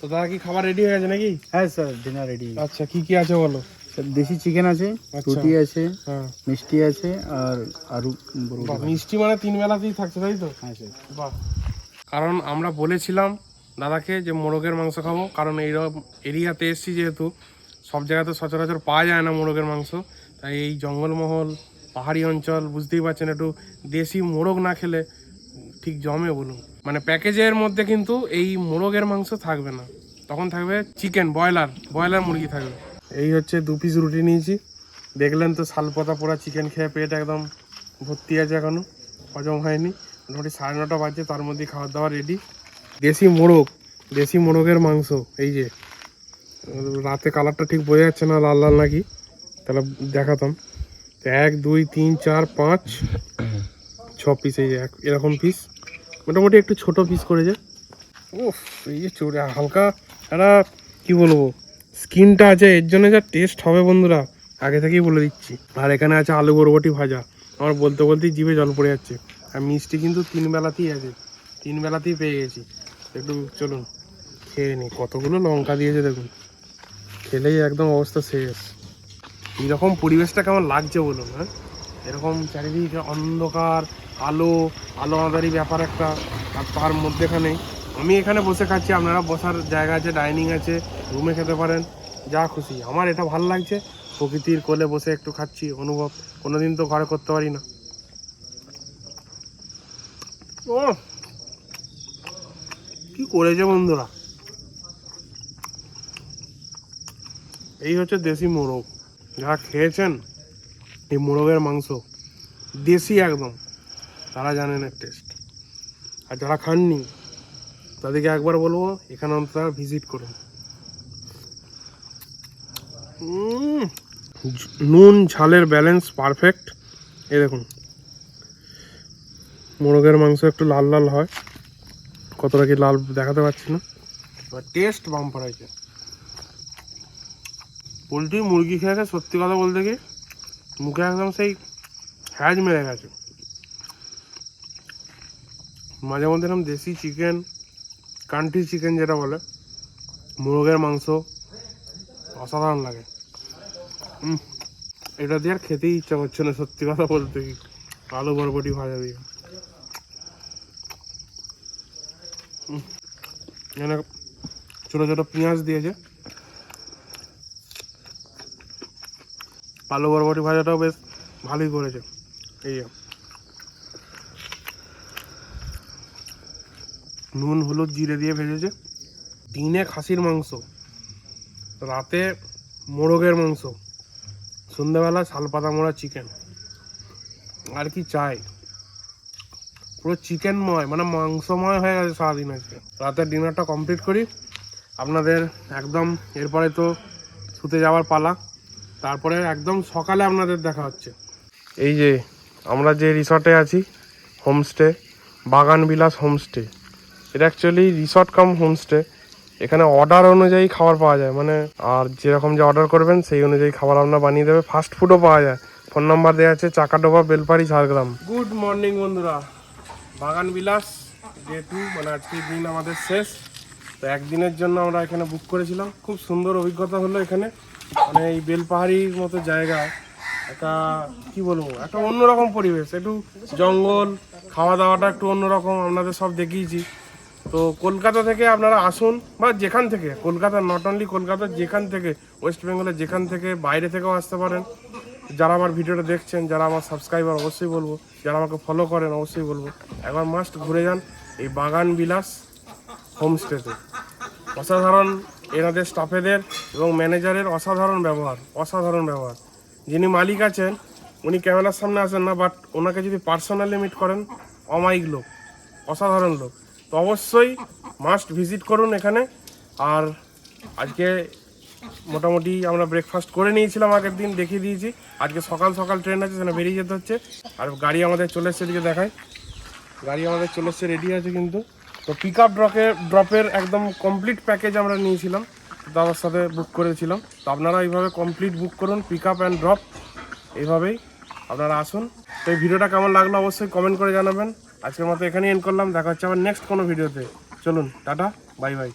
তো দাদা কি খাবার রেডি হয়ে গেছে নাকি? হ্যাঁ স্যার ডিনার রেডি আচ্ছা কি কি আছে বলো? দেশি চিকেন আছে আচ্ছা। রুটি আছে হ্যাঁ। মিষ্টি আছে আর আরু মিষ্টি মানে তিন বেলাতেই থাকছে তাই তো? হ্যাঁ স্যার। বাহ। কারণ আমরা বলেছিলাম দাদাকে যে মোরগের মাংস খাব কারণ এইরকম এরিয়াতে এসছি যেহেতু সব জায়গাতে সচরাচর পাওয়া যায় না মোরগের মাংস। তাই এই জঙ্গলমহল পাহাড়ি অঞ্চল বুঝতেই পারছেন একটু দেশি মোরগ না খেলে ঠিক জমে বলুন। মানে প্যাকেজের মধ্যে কিন্তু এই মোরগের মাংস থাকবে না। তখন থাকবে চিকেন, ব্রয়লার ব্রয়লার মুরগি থাকবে। এই হচ্ছে দু পিস রুটি নিয়েছি। দেখলেন তো শালপাতা পোড়া চিকেন খেয়ে পেট একদম ভর্তি আছে এখনও, হজম হয়নি। মোটামুটি সাড়ে নটা বাজছে, তার মধ্যে খাবার দাবার রেডি দেশি মোরগ, দেশি মোরগের মাংস, এই যে, রাতে কালারটা ঠিক বোঝা যাচ্ছে না, লাল লাল নাকি? তাহলে দেখাতাম। এক, দুই, তিন, চার, পাঁচ, ছ পিস এই যে এরকম পিস মোটামুটি একটু ছোট পিস করেছে উফ, এই যে চোরে, হালকা একটা কি বলব? স্কিনটা আছে, এর জন্য যা টেস্ট হবে বন্ধুরা, আগে থেকেই বলে দিচ্ছি। আর এখানে আছে আলু বরবটি ভাজা। আমার বলতে বলতেই জিভে জল পড়ে যাচ্ছে। আর মিষ্টি কিন্তু তিন বেলাতেই আছে। তিন বেলাতেই পেয়ে গেছি। একটু চলুন, খেয়ে নিই কতগুলো লঙ্কা দিয়েছে দেখুন। খেলেই একদম অবস্থা শেষ। এইরকম পরিবেশটা কেমন লাগছে বলুন হ্যাঁ? এরকম চারিদিকে অন্ধকার আলো আলো আঁধারি ব্যাপার একটা, আর তার মধ্যেখানে আমি এখানে বসে খাচ্ছি, আপনারা বসার জায়গা আছে ডাইনিং আছে রুমে খেতে পারেন, যা খুশি। আমার এটা ভালো লাগছে, প্রকৃতির কোলে বসে একটু খাচ্ছি, অনুভব, কোনোদিন তো ঘরে করতে পারি না। ও! কি করেছে বন্ধুরা? এই হচ্ছে দেশি মোরগ। যারা খেয়েছেন, এই মোরগের মাংস, দেশি একদম। তারা জানেন এর টেস্ট আর যারা খাননি, তাদেরকে একবার বলব, এখানে অন্তত ভিজিট করুন। নুন, ঝালের ব্যালেন্স পারফেক্ট এই দেখুন, মোরগের মাংস একটু লাল লাল হয়। কতটা কি লাল দেখাতে পারছি না। টেস্ট বাম্পার হয়েছে পোলট্রি মুরগি খেয়ে খেয়ে সত্যি কথা বলতে কি, মুখে একদম সেই হ্যাজ মেরে গেছে। মাঝে মধ্যে এরকম দেশি চিকেন কান্ট্রি চিকেন যেটা বলে, মোরগের মাংস, অসাধারণ লাগে। এটা দিয়ে আর খেতেই ইচ্ছা করছে না, সত্যি কথা বলতে কি। আলু বরবটি ভাজা দিয়ে। এখানে ছোটো ছোটো পেঁয়াজ দিয়েছে। আলু বরবটি ভাজাটাও বেশ ভালোই করেছে। এই নুন, হলুদ, জিরে দিয়ে ভেজেছে। দিনে খাসির মাংস, রাতে মোরগের মাংস, সন্ধ্যাবেলা শালপাতা মোড়া চিকেন আর কি চাই? পুরো চিকেনময় মানে মাংসময় হয়ে গেছে সারাদিন আজকে। রাতের ডিনারটা কমপ্লিট করি। আপনাদের একদম এরপরে তো শুতে যাওয়ার পালা। তারপরে একদম সকালে আপনাদের দেখা হচ্ছে। এই যে আমরা যে রিসর্টে আছি হোমস্টে বাগান বিলাস হোমস্টে এটা অ্যাকচুয়ালি রিসর্ট কাম হোমস্টে এখানে অর্ডার অনুযায়ী খাবার পাওয়া যায় মানে আর যেরকম যে অর্ডার করবেন, সেই অনুযায়ী খাবার আপনার বানিয়ে দেবে। ফাস্ট ফুডও পাওয়া যায়। ফোন নাম্বার দেওয়া আছে, চাকাডোবা, বেলপাড়ি, ঝাড়গ্রাম। গুড মর্নিং বন্ধুরা। বাগান বিলাস, যেহেতু মানে আজকের দিন আমাদের শেষ, তো একদিনের জন্য আমরা এখানে বুক করেছিলাম। খুব সুন্দর অভিজ্ঞতা হলো এখানে। মানে এই বেলপাহাড়ির মতো জায়গায় একটা, কি বলব, একটা অন্যরকম পরিবেশ। একটু জঙ্গল খাওয়া দাওয়াটা একটু অন্যরকম, আপনাদের সব দেখিয়েছি। তো কলকাতা থেকে আপনারা আসুন, বা যেখান থেকে, কলকাতা নট অনলি কলকাতা, যেখান থেকে ওয়েস্ট বেঙ্গলের যেখান থেকে, বাইরে থেকেও আসতে পারেন। যারা আমার ভিডিওটা দেখছেন, যারা আমার সাবস্ক্রাইবার অবশ্যই বলব, যারা আমাকে ফলো করেন, অবশ্যই বলব, একবার মাস্ট ঘুরে যান এই বাগান বিলাস হোমস্টেতে অসাধারণ এনাদের স্টাফেদের এবং ম্যানেজারের অসাধারণ ব্যবহার অসাধারণ ব্যবহার। যিনি মালিক আছেন, উনি ক্যামেরার সামনে আসেন না বাট ওনাকে যদি পার্সোনালি মিট করেন, অমায়িক লোক, অসাধারণ লোক। তো অবশ্যই মাস্ট ভিজিট করুন এখানে। আর আজকে মোটামুটি আমরা ব্রেকফাস্ট করে নিয়েছিলাম আগের দিন, দেখিয়ে দিয়েছি। আজকে সকাল সকাল ট্রেন আছে, সেখানে বেরিয়ে যেতে হচ্ছে। আর গাড়ি আমাদের চলে এসছে দিকে দেখায় গাড়ি আমাদের চলে এসছে রেডি আছে কিন্তু। তো পিক আপ ড্রপের ড্রপের একদম কমপ্লিট প্যাকেজ আমরা নিয়েছিলাম। দাদার সাথে বুক করেছিলাম। তো আপনারা এইভাবে কমপ্লিট বুক করুন পিক আপ অ্যান্ড ড্রপ এইভাবেই আপনারা আসুন। তো এই ভিডিওটা কেমন লাগল অবশ্যই কমেন্ট করে জানাবেন। আজকের মতো এখানেই এন্ড করলাম। দেখা হচ্ছে আবার নেক্সট কোনো ভিডিওতে চলুন, টাটা বাই বাই